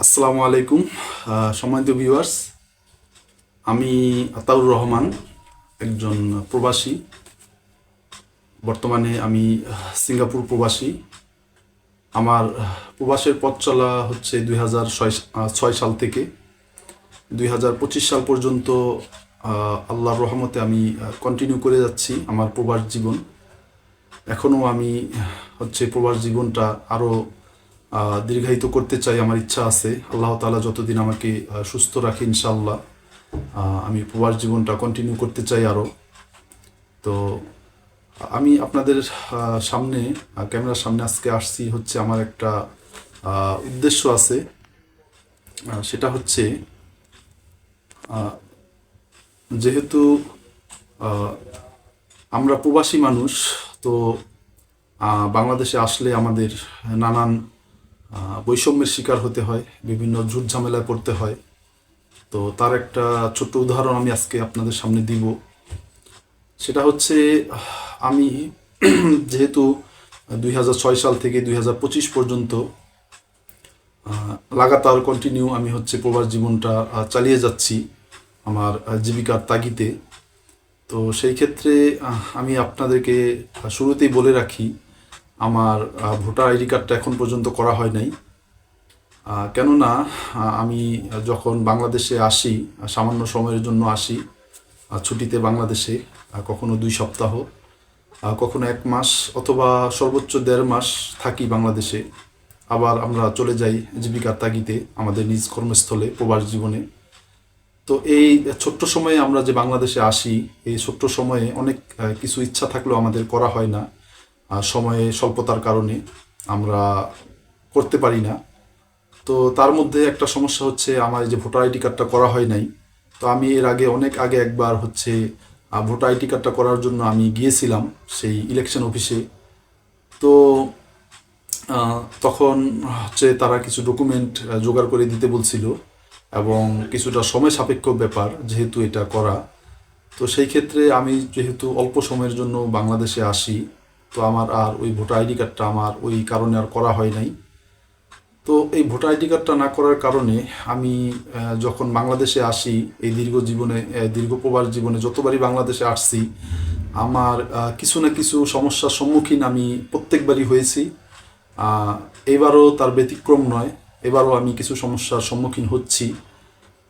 আসসালামু আলাইকুম সম্মানিত ভিউয়ার্স আমি আতাউর রহমান, একজন প্রবাসী। বর্তমানে আমি সিঙ্গাপুর প্রবাসী। আমার প্রবাসের পথ চলা হচ্ছে দুই হাজার ছয় সাল থেকে। দুই হাজার পঁচিশ সাল পর্যন্ত আল্লাহর রহমতে আমি কন্টিনিউ করে যাচ্ছি আমার প্রবাস জীবন। এখনও আমি হচ্ছে প্রবাস জীবনটা আরও দীর্ঘায়িত করতে চাই, আমার ইচ্ছা আছে। আল্লাহ তাআলা যতদিন আমাকে সুস্থ রাখে ইনশাল্লাহ আমি প্রবাস জীবনটা কন্টিনিউ করতে চাই আরও তো আমি আপনাদের সামনে ক্যামেরার সামনে আজকে আসছি হচ্ছে আমার একটা উদ্দেশ্য আছে। সেটা হচ্ছে যেহেতু আমরা প্রবাসী মানুষ, তো বাংলাদেশে আসলে আমাদের নানান বৈষম্যের শিকার হতে হয়, বিভিন্ন ঝুট ঝামেলায় পড়তে হয়। তো তার একটা ছোট্ট উদাহরণ আমি আজকে আপনাদের সামনে দিব। সেটা হচ্ছে, আমি যেহেতু দুই হাজার ছয় সাল থেকে দুই হাজার পঁচিশ পর্যন্ত লাগাতার কন্টিনিউ আমি হচ্ছে প্রবাস জীবনটা চালিয়ে যাচ্ছি আমার জীবিকার তাগিদে। তো সেই ক্ষেত্রে আমি আপনাদেরকে শুরুতেই বলে রাখি আমার ভোটার আইডি কার্ডটা এখন পর্যন্ত করা হয় নাই। কেননা আমি যখন বাংলাদেশে আসি সামান্য সময়ের জন্য আসি ছুটিতে বাংলাদেশে কখনো দুই সপ্তাহ কখনো এক মাস অথবা সর্বোচ্চ দেড় মাস থাকি বাংলাদেশে। আবার আমরা চলে যাই জীবিকার তাগিতে আমাদের নিজ কর্মস্থলে প্রবাস জীবনে। তো এই ছোট্ট সময়ে আমরা যে বাংলাদেশে আসি, এই ছোট্ট সময়ে অনেক কিছু ইচ্ছা থাকলেও আমাদের করা হয় না। সময়ে স্বল্পতার কারণে আমরা করতে পারি না। তো তার মধ্যে একটা সমস্যা হচ্ছে আমার এই যে ভোটার আইডি কার্ডটা করা হয় নাই, তো আমি এর আগে অনেক আগে একবার হচ্ছে ভোটার আইডি কার্ডটা করার জন্য আমি গিয়েছিলাম সেই ইলেকশন অফিসে। তো তখন হচ্ছে তারা কিছু ডকুমেন্ট জোগাড় করে দিতে বলছিল এবং কিছুটা সময় সাপেক্ষ ব্যাপার যেহেতু এটা করা। তো সেই ক্ষেত্রে আমি যেহেতু অল্প সময়ের জন্য বাংলাদেশে আসি তো আমার আর ওই ভোটার আইডি কার্ডটা আমার ওই কারণে আর করা হয় নাই। তো এই ভোটার আইডি কার্ডটা না করার কারণে আমি যখন বাংলাদেশে আসি, এই দীর্ঘ জীবনে দীর্ঘ প্রবাস জীবনে যতবারই বাংলাদেশে আসছি, আমার কিছু না কিছু সমস্যার সম্মুখীন আমি প্রত্যেকবারই হয়েছি। এবারও তার ব্যতিক্রম নয়, এবারও আমি কিছু সমস্যার সম্মুখীন হচ্ছি।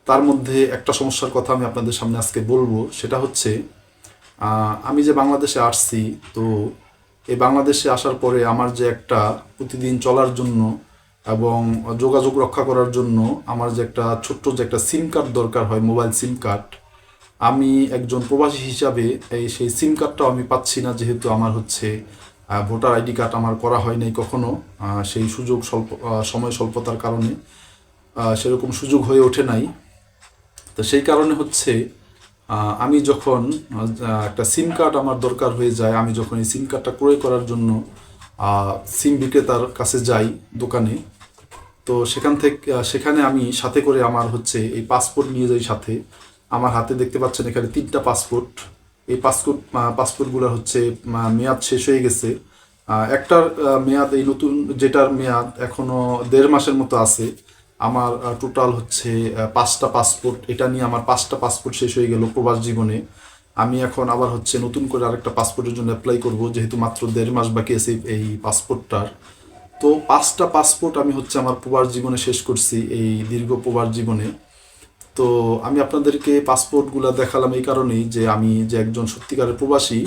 তার মধ্যে একটা সমস্যার কথা আমি আপনাদের সামনে আজকে বলব, সেটা হচ্ছে আমি যে বাংলাদেশে আসছি, তো এই বাংলাদেশে আসার পরে আমার যে একটা প্রতিদিন চলার জন্য এবং যোগাযোগ রক্ষা করার জন্য আমার যে একটা ছোট্ট যে একটা সিম কার্ড দরকার হয় মোবাইল সিম কার্ড আমি একজন প্রবাসী হিসাবে এই সেই সিম কার্ডটাও আমি পাচ্ছি না যেহেতু আমার হচ্ছে ভোটার আইডি কার্ড আমার করা হয় নাই কখনো সেই সুযোগ স্বল্প সময় স্বল্পতার কারণে সেরকম সুযোগ হয়ে ওঠে নাই। তো সেই কারণে হচ্ছে আমি যখন একটা সিম কার্ড আমার দরকার হয়ে যায়, আমি যখন এই সিম কার্ডটা ক্রয় করার জন্য সিম বিক্রেতার কাছে যাই দোকানে, তো সেখান থেকে সেখানে আমি সাথে করে আমার হচ্ছে এই পাসপোর্ট নিয়ে যাই সাথে। আমার হাতে দেখতে পাচ্ছেন এখানে তিনটা পাসপোর্ট এই পাসপোর্ট পাসপোর্টগুলো হচ্ছে মেয়াদ শেষ হয়ে গেছে। একটার মেয়াদ, এই নতুন যেটার মেয়াদ এখনও দেড় মাসের মতো আছে। আমার টোটাল হচ্ছে পাঁচটা পাসপোর্ট এটা নিয়ে আমার পাঁচটা পাসপোর্ট শেষ হয়ে গেল প্রবাস জীবনে। আমি এখন আবার হচ্ছে নতুন করে আরেকটা পাসপোর্টের জন্য অ্যাপ্লাই করব, যেহেতু মাত্র দেড় মাস বাকি আছে এই পাসপোর্টটার তো পাঁচটা পাসপোর্ট আমি হচ্ছে আমার প্রবাস জীবনে শেষ করছি, এই দীর্ঘ প্রবাস জীবনে। তো আমি আপনাদেরকে পাসপোর্টগুলো দেখালাম এই কারণেই যে আমি যে একজন সত্যিকারের প্রবাসী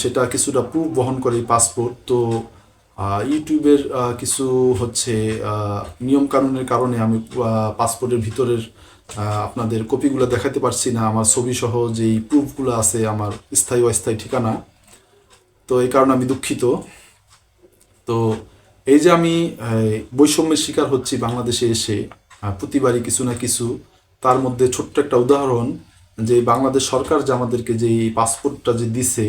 সেটা কিছুটা প্রুফ বহন করে এই পাসপোর্ট তো ইউটিউবের কিছু হচ্ছে নিয়ম কানুনের কারণে আমি পাসপোর্টের ভিতরের আপনাদের কপিগুলো দেখাতে পারছি না। আমার ছবি সহ যেই প্রুফগুলো আছে আমার স্থায়ী অস্থায়ী ঠিকানা। তো এই কারণে আমি দুঃখিত। তো এই যে আমি বৈষম্যের শিকার হচ্ছি বাংলাদেশে এসে প্রতিবারই কিছু না কিছু, তার মধ্যে ছোট্ট একটা উদাহরণ যে বাংলাদেশ সরকার যে আমাদেরকে যে পাসপোর্টটা যে দিছে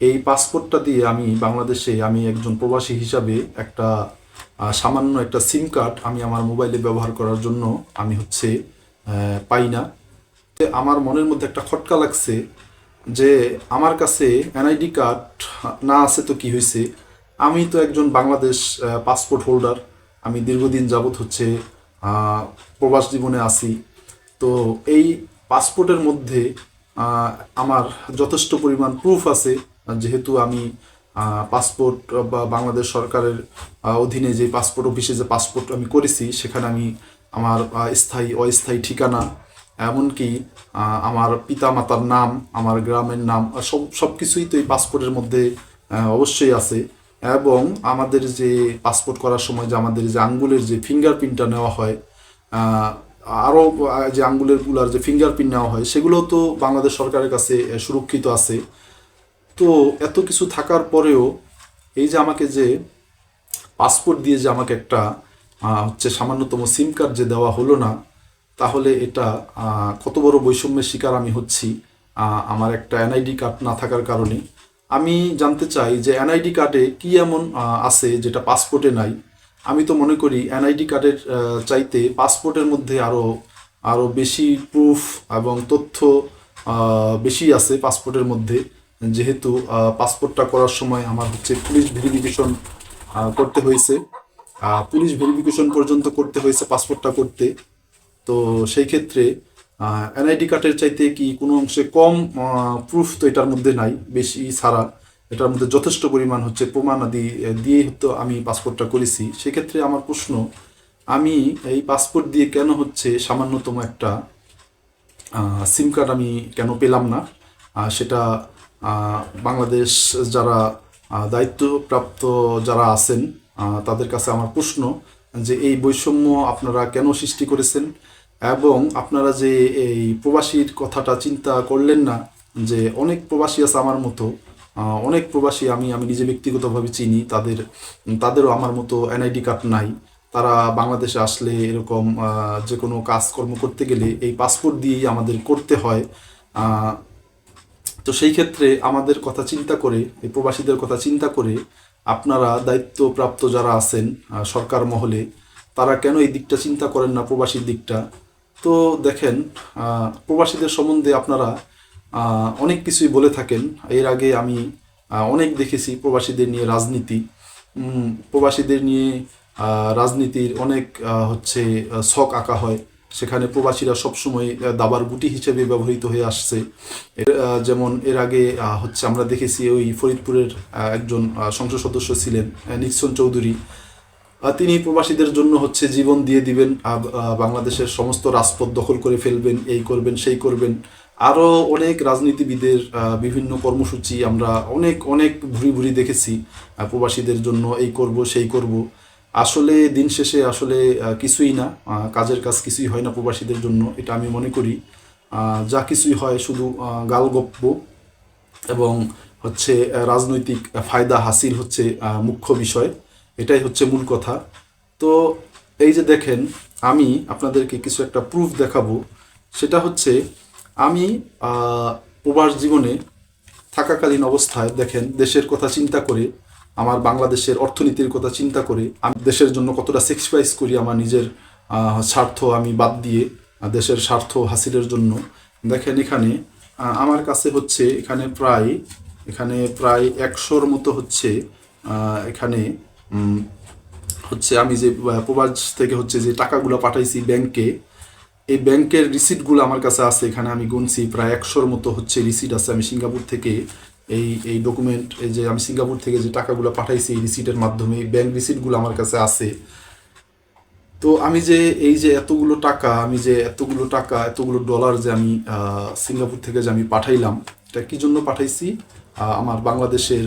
এই পাসপোর্টটা দিয়ে আমি বাংলাদেশে আমি একজন প্রবাসী হিসাবে একটা সামান্য একটা সিম কার্ড আমি আমার মোবাইলে ব্যবহার করার জন্য আমি হচ্ছে পাই না। আমার মনের মধ্যে একটা খটকা লাগছে যে আমার কাছে এনআইডি কার্ড না আছে তো কি হয়েছে আমি তো একজন বাংলাদেশ পাসপোর্ট হোল্ডার আমি দীর্ঘদিন যাবৎ হচ্ছে প্রবাস জীবনে আছি। তো এই পাসপোর্টের মধ্যে আমার যথেষ্ট পরিমাণ প্রুফ আছে। যেহেতু আমি পাসপোর্ট বা বাংলাদেশ সরকারের অধীনে যে পাসপোর্ট অফিসে যে পাসপোর্ট আমি করেছি, সেখানে আমি আমার স্থায়ী, অস্থায়ী ঠিকানা, এমনকি আমার পিতা মাতার নাম, আমার গ্রামের নাম সব সব কিছুই তো এই পাসপোর্টের মধ্যে অবশ্যই আছে। এবং আমাদের যে পাসপোর্ট করার সময় যে আমাদের যে আঙ্গুলের যে ফিঙ্গারপ্রিন্টটা নেওয়া হয় আরও যে আঙ্গুলেরগুলার যে ফিঙ্গারপ্রিন্ট নেওয়া হয় সেগুলো তো বাংলাদেশ সরকারের কাছে সুরক্ষিত আছে। তো এত কিছু থাকার পরেও এই যে আমাকে যে পাসপোর্ট দিয়ে যে আমাকে একটা হচ্ছে সামান্যতম সিম কার্ড যে দেওয়া হলো না, তাহলে এটা কত বড় বৈষম্যের শিকার আমি হচ্ছি আমার একটা এনআইডি কার্ড না থাকার কারণে। আমি জানতে চাই যে এনআইডি কার্ডে কি এমন আছে যেটা পাসপোর্টে নাই? আমি তো মনে করি এনআইডি কার্ডের চাইতে পাসপোর্টের মধ্যে আরও আরও বেশি প্রুফ এবং তথ্য বেশি আছে পাসপোর্টের মধ্যে। যেহেতু পাসপোর্টটা করার সময় আমার হচ্ছে পুলিশ ভেরিফিকেশন করতে হয়েছে। পুলিশ ভেরিফিকেশন পর্যন্ত করতে হয়েছে পাসপোর্টটা করতে। তো সেই ক্ষেত্রে এনআইডি কার্ডের চাইতে কি কোনো অংশে কম প্রুফ তো এটার মধ্যে নাই বেশি ছাড়া। এটার মধ্যে যথেষ্ট পরিমাণ হচ্ছে প্রমাণ আদি আহ, দিয়েই তো আমি পাসপোর্টটা করেছি। সেক্ষেত্রে আমার প্রশ্ন আমি এই পাসপোর্ট দিয়ে কেন হচ্ছে সামান্যতম একটা সিম কার্ড আমি কেন পেলাম না? সেটা বাংলাদেশ যারা দায়িত্বপ্রাপ্ত যারা আছেন তাদের কাছে আমার প্রশ্ন যে এই বৈষম্য আপনারা কেন সৃষ্টি করেছেন? এবং আপনারা যে এই প্রবাসীর কথাটা চিন্তা করলেন না, যে অনেক প্রবাসী আছে আমার মতো অনেক প্রবাসী আমি আমি নিজে ব্যক্তিগতভাবে চিনি, তাদের, তাদেরও আমার মতো এনআইডি কার্ড নাই। তারা বাংলাদেশে আসলে এরকম যে কোনো কাজকর্ম করতে গেলে এই পাসপোর্ট দিয়েই আমাদের করতে হয়। তো সেই ক্ষেত্রে আমাদের কথা চিন্তা করে, এই প্রবাসীদের কথা চিন্তা করে আপনারা দায়িত্বপ্রাপ্ত যারা আছেন সরকার মহলে, তারা কেন এই দিকটা চিন্তা করেন না প্রবাসীর দিকটা? তো দেখেন প্রবাসীদের সম্বন্ধে আপনারা অনেক কিছুই বলে থাকেন। এর আগে আমি অনেক দেখেছি প্রবাসীদের নিয়ে রাজনীতি। প্রবাসীদের নিয়ে রাজনীতির অনেক হচ্ছে ছক আঁকা হয়। সেখানে প্রবাসীরা সবসময় দাবার গুটি হিসেবে ব্যবহৃত হয়ে আসছে। যেমন এর আগে হচ্ছে আমরা দেখেছি ওই ফরিদপুরের একজন সংসদ সদস্য ছিলেন নিক্সন চৌধুরী। তিনি প্রবাসীদের জন্য হচ্ছে জীবন দিয়ে দিবেন বাংলাদেশের সমস্ত রাজপথ দখল করে ফেলবেন, এই করবেন, সেই করবেন। আরও অনেক রাজনীতিবিদের বিভিন্ন কর্মসূচি আমরা অনেক অনেক ভুরি ভুরি দেখেছি প্রবাসীদের জন্য এই করব, সেই করব। আসলে দিন শেষে আসলে কিছুই না। কাজের কাজ কিছুই হয় না প্রবাসীদের জন্য, এটা আমি মনে করি। যা কিছুই হয় শুধু গালগপ্প এবং হচ্ছে রাজনৈতিক ফায়দা হাসিল হচ্ছে মুখ্য বিষয়। এটাই হচ্ছে মূল কথা। তো এই যে দেখেন, আমি আপনাদেরকে কিছু একটা প্রুফ দেখাবো। সেটা হচ্ছে, আমি প্রবাস জীবনে থাকাকালীন অবস্থায় দেখেন, দেশের কথা চিন্তা করে আমার বাংলাদেশের অর্থনীতির কথা চিন্তা করে আমি দেশের জন্য কতটা স্যাক্রিফাইস করি আমার নিজের স্বার্থ আমি বাদ দিয়ে দেশের স্বার্থ হাসিলের জন্য। দেখেন এখানে আমার কাছে হচ্ছে এখানে প্রায় এখানে প্রায় একশোর মতো হচ্ছে এখানে হচ্ছে আমি যে প্রবাস থেকে হচ্ছে যে টাকাগুলো পাঠাইছি ব্যাংকে এই ব্যাংকের রিসিটগুলো আমার কাছে আছে। এখানে আমি গুনছি প্রায় একশোর মতো হচ্ছে রিসিট আছে। আমি সিঙ্গাপুর থেকে এই এই ডকুমেন্ট এই যে আমি সিঙ্গাপুর থেকে যে টাকাগুলো পাঠাইছি এই রিসিটের মাধ্যমে ব্যাংক রিসিটগুলো আমার কাছে আছে। তো আমি যে এই যে এতগুলো টাকা, আমি যে এতগুলো টাকা, এতগুলো ডলার যে আমি সিঙ্গাপুর থেকে যে আমি পাঠাইলাম, এটা কি জন্য পাঠাইছি? আমার বাংলাদেশের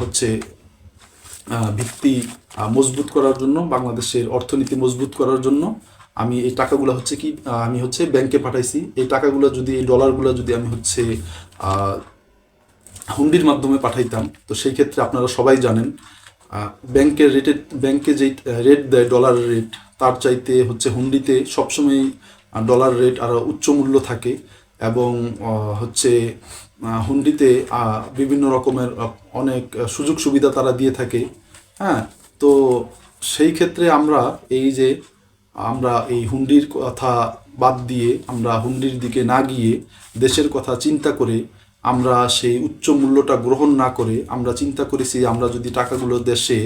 হচ্ছে ভিত্তি মজবুত করার জন্য, বাংলাদেশের অর্থনীতি মজবুত করার জন্য আমি এই টাকাগুলো হচ্ছে কি আমি হচ্ছে ব্যাংকে পাঠাইছি। এই টাকাগুলো যদি, এই ডলারগুলো যদি আমি হচ্ছে হুন্ডির মাধ্যমে পাঠাইতাম। তো সেই ক্ষেত্রে আপনারা সবাই জানেন ব্যাংকের রেটে ব্যাংকে যেই রেট দেয় ডলার রেট তার চাইতে হচ্ছে হুন্ডিতে সবসময় আহ, ডলার রেট আরও উচ্চ মূল্য থাকে এবং হচ্ছে হুন্ডিতে বিভিন্ন রকমের অনেক সুযোগ সুবিধা তারা দিয়ে থাকে। হ্যাঁ তো সেই ক্ষেত্রে আমরা এই যে আমরা এই হুন্ডির কথা বাদ দিয়ে আমরা হুন্ডির দিকে না গিয়ে দেশের কথা চিন্তা করে আমরা সেই উচ্চ মূল্যটা গ্রহণ না করে আমরা চিন্তা করেছি আমরা যদি টাকাগুলো দেশে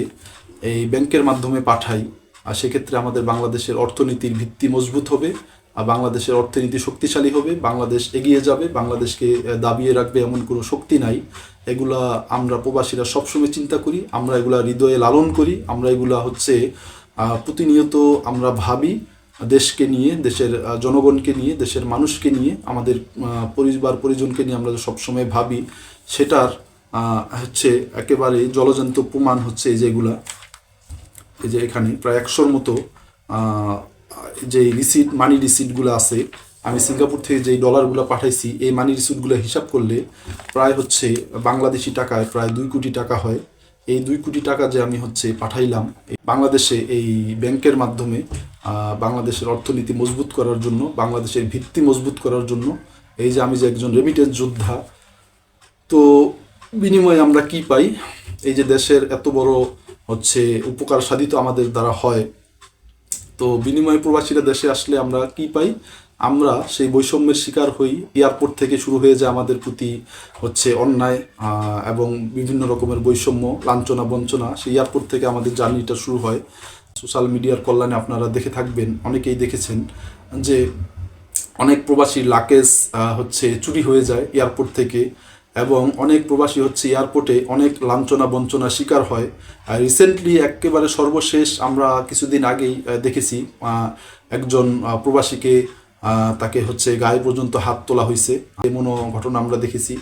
এই ব্যাংকের মাধ্যমে পাঠাই, আর সেক্ষেত্রে আমাদের বাংলাদেশের অর্থনীতির ভিত্তি মজবুত হবে, আর বাংলাদেশের অর্থনীতি শক্তিশালী হবে, বাংলাদেশ এগিয়ে যাবে, বাংলাদেশকে দাবিয়ে রাখবে এমন কোনো শক্তি নাই। এগুলা আমরা প্রবাসীরা সবসময় চিন্তা করি, আমরা এগুলা হৃদয়ে লালন করি, আমরা এগুলা হচ্ছে প্রতিনিয়ত আমরা ভাবি দেশকে নিয়ে, দেশের জনগণকে নিয়ে, দেশের মানুষকে নিয়ে, আমাদের পরিবার, পরিজনকে নিয়ে আমরা সবসময় ভাবি, সেটার হচ্ছে একেবারে জলজন্ত প্রমাণ হচ্ছে এই যেগুলা এই যে এখানে প্রায় একশোর মতো যে রিসিট মানি রিসিটগুলো আছে, আমি সিঙ্গাপুর থেকে যেই ডলারগুলো পাঠাইছি, এই মানি রিসিটগুলো হিসাব করলে প্রায় হচ্ছে বাংলাদেশি টাকায় প্রায় দুই কোটি টাকা হয়। এই দুই কোটি টাকা যে আমি হচ্ছে পাঠাইলাম বাংলাদেশে এই ব্যাংকের মাধ্যমে বাংলাদেশের অর্থনীতি মজবুত করার জন্য, বাংলাদেশের ভিত্তি মজবুত করার জন্য, এই যে আমি যে একজন রেমিটেন্স যোদ্ধা, তো বিনিময়ে আমরা কি পাই? এই যে দেশের এত বড় হচ্ছে উপকার সাধিত আমাদের দ্বারা হয়, তো বিনিময়ে প্রবাসীরা দেশে আসলে আমরা কি পাই? আমরা সেই বৈষম্যের শিকার হই। এয়ারপোর্ট থেকে শুরু হয়ে যায় আমাদের প্রতি হচ্ছে অন্যায় এবং বিভিন্ন রকমের বৈষম্য, লাঞ্ছনা, বঞ্চনা। সেই এয়ারপোর্ট থেকে আমাদের জার্নিটা শুরু হয়। সোশ্যাল মিডিয়ার কল্যাণে আপনারা দেখে থাকবেন, অনেকেই দেখেছেন যে অনেক প্রবাসীর লাকেজ হচ্ছে চুরি হয়ে যায় এয়ারপোর্ট থেকে, এবং অনেক প্রবাসী হচ্ছে এয়ারপোর্টে অনেক লাঞ্ছনা, বঞ্চনা শিকার হয়। আর রিসেন্টলি একেবারে সর্বশেষ আমরা কিছুদিন আগেই দেখেছি একজন প্রবাসীকে তাকে হচ্ছে গায়ে পর্যন্ত হাত তোলা হয়েছে এমনও ঘটনা আমরা দেখেছি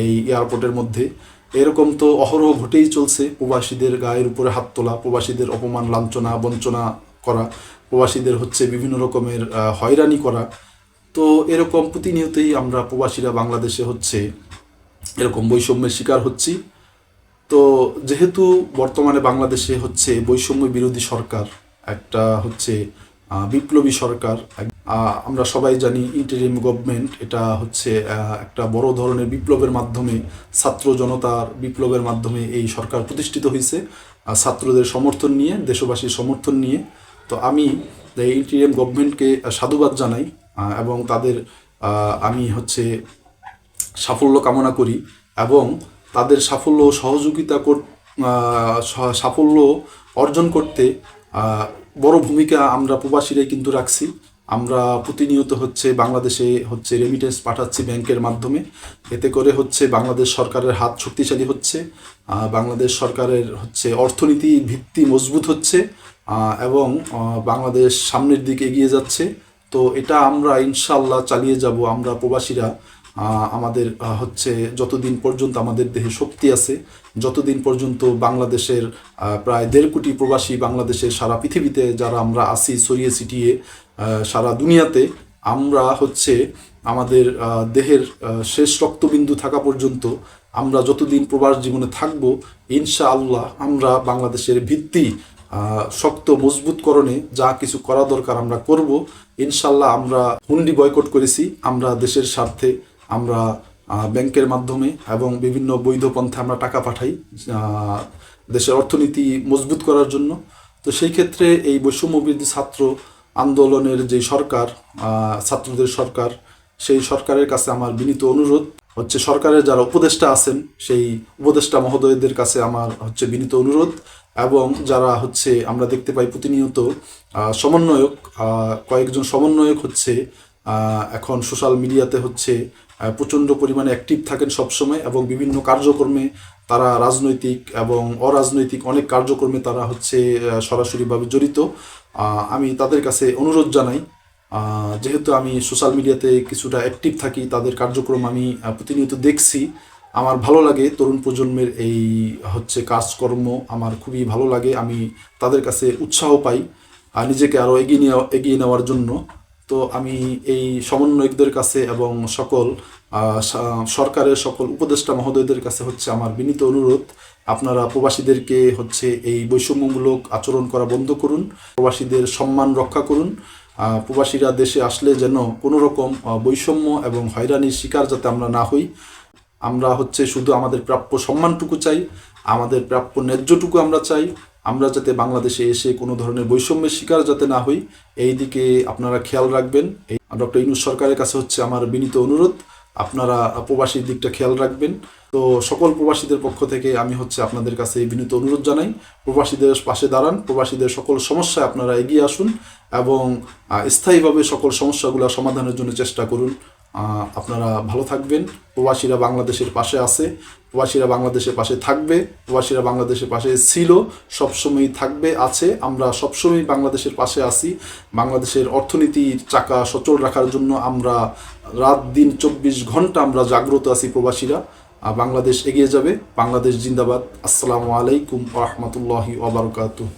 এই এয়ারপোর্টের মধ্যে। এরকম তো অহরহ ঘটেই চলছে প্রবাসীদের গায়ের উপরে হাত তোলা, প্রবাসীদের অপমান, লাঞ্ছনা, বঞ্চনা করা, প্রবাসীদের হচ্ছে বিভিন্ন রকমের হয়রানি করা। তো এরকম প্রতিনিয়তই আমরা প্রবাসীরা বাংলাদেশে হচ্ছে এরকম বৈষম্যের শিকার হচ্ছি। তো যেহেতু বর্তমানে বাংলাদেশে হচ্ছে বৈষম্য বিরোধী সরকার, একটা হচ্ছে বিপ্লবী সরকার আমরা সবাই জানি ইন্টারিম গভর্নমেন্ট এটা হচ্ছে একটা বড় ধরনের বিপ্লবের মাধ্যমে, ছাত্র জনতার বিপ্লবের মাধ্যমে এই সরকার প্রতিষ্ঠিত হয়েছে ছাত্রদের সমর্থন নিয়ে, দেশবাসীর সমর্থন নিয়ে। তো আমি ইন্টারিম গভর্নমেন্টকে সাধুবাদ জানাই এবং তাদের আমি হচ্ছে সাফল্য কামনা করি এবং তাদের সাফল্য সহযোগিতা কর- সাফল্য অর্জন করতে বড় ভূমিকা আমরা প্রবাসীরাই কিন্তু রাখছি। আমরা প্রতিনিয়ত হচ্ছে বাংলাদেশে হচ্ছে রেমিটেন্স পাঠাচ্ছি ব্যাংকের মাধ্যমে। এতে করে হচ্ছে বাংলাদেশ সরকারের হাত শক্তিশালী হচ্ছে বাংলাদেশ সরকারের হচ্ছে অর্থনীতি ভিত্তি মজবুত হচ্ছে এবং বাংলাদেশ সামনের দিকে এগিয়ে যাচ্ছে। তো এটা আমরা ইনশাল্লাহ চালিয়ে যাব। আমরা প্রবাসীরা আমাদের হচ্ছে যতদিন পর্যন্ত আমাদের দেহে শক্তি আছে, যতদিন পর্যন্ত বাংলাদেশের প্রায় দেড় কোটি প্রবাসী বাংলাদেশের সারা পৃথিবীতে যারা আমরা আসি ছড়িয়ে ছিটিয়ে সারা দুনিয়াতে আমরা হচ্ছে আমাদের দেহের শেষ রক্তবিন্দু থাকা পর্যন্ত আমরা যতদিন প্রবাস জীবনে থাকব ইনশা আল্লাহ আমরা বাংলাদেশের ভিত্তি শক্ত মজবুতকরণে যা কিছু করা দরকার আমরা করব। ইনশাল্লাহ আমরা হুন্ডি বয়কট করেছি, আমরা দেশের স্বার্থে আমরা ব্যাংকের মাধ্যমে এবং বিভিন্ন বৈধ পন্থা আমরা টাকা পাঠাই দেশের অর্থনীতি মজবুত করার জন্য। তো সেই ক্ষেত্রে এই বৈষম্য বিরোধী ছাত্র আন্দোলনের যে সরকার ছাত্রদের সরকার, সেই সরকারের কাছে আমার বিনীত অনুরোধ হচ্ছে সরকারের যারা উপদেষ্টা আছেন, সেই উপদেষ্টা মহোদয়দের কাছে আমার হচ্ছে বিনীত অনুরোধ এবং যারা হচ্ছে আমরা দেখতে পাই প্রতিনিয়ত সমন্বয়ক কয়েকজন সমন্বয়ক হচ্ছে এখন সোশ্যাল মিডিয়াতে হচ্ছে প্রচণ্ড পরিমাণে অ্যাক্টিভ থাকেন সবসময় এবং বিভিন্ন কার্যক্রমে তারা রাজনৈতিক এবং অরাজনৈতিক অনেক কার্যক্রমে তারা হচ্ছে সরাসরিভাবে জড়িত। আমি তাদের কাছে অনুরোধ জানাই যেহেতু আমি সোশ্যাল মিডিয়াতে কিছুটা অ্যাক্টিভ থাকি, তাদের কার্যক্রম আমি প্রতিনিয়ত দেখছি। আমার ভালো লাগে তরুণ প্রজন্মের এই, হচ্ছে কাজকর্ম, আমার খুবই ভালো লাগে, আমি তাদের কাছে উৎসাহ পাই, আর নিজেকে আরও এগিয়ে নেওয়া, এগিয়ে নেওয়ার জন্য। তো আমি এই সমন্বয়কদের কাছে এবং সকল সরকারের সকল উপদেষ্টা মহোদয়দের কাছে হচ্ছে আমার বিনীত অনুরোধ। আপনারা প্রবাসীদেরকে হচ্ছে এই বৈষম্যমূলক আচরণ করা বন্ধ করুন, প্রবাসীদের সম্মান রক্ষা করুন। প্রবাসীরা দেশে আসলে যেন কোনো রকম বৈষম্য এবং হয়রানির শিকার যাতে আমরা না হই। আমরা হচ্ছে শুধু আমাদের প্রাপ্য সম্মানটুকু চাই, আমাদের প্রাপ্য ন্যায্যটুকু আমরা চাই। আমরা যাতে বাংলাদেশে এসে কোনো ধরনের বৈষম্যের শিকার যাতে না হই। এই দিকে আপনারা খেয়াল রাখবেন। এই, ডক্টর ইনুস সরকারের কাছে হচ্ছে আমার বিনীত অনুরোধ। আপনারা প্রবাসীর দিকটা খেয়াল রাখবেন। তো সকল প্রবাসীদের পক্ষ থেকে আমি হচ্ছে আপনাদের কাছে এই বিনীত অনুরোধ জানাই। প্রবাসীদের পাশে দাঁড়ান, প্রবাসীদের সকল সমস্যায় আপনারা এগিয়ে আসুন এবং স্থায়ীভাবে সকল সমস্যাগুলো সমাধানের জন্য চেষ্টা করুন। আপনারা ভালো থাকবেন। প্রবাসীরা বাংলাদেশের পাশে আছে, প্রবাসীরা বাংলাদেশের পাশে থাকবে, প্রবাসীরা বাংলাদেশের পাশে ছিল সবসময়ই থাকবে, আছে। আমরা সবসময় বাংলাদেশের পাশে আছি। বাংলাদেশের অর্থনীতির চাকা সচল রাখার জন্য আমরা রাত দিন চব্বিশ ঘণ্টা আমরা জাগ্রত আছি প্রবাসীরা। বাংলাদেশ এগিয়ে যাবে। বাংলাদেশ জিন্দাবাদ। আসসালামু আলাইকুম রহমতুল্লাহি ওবরকাতুহ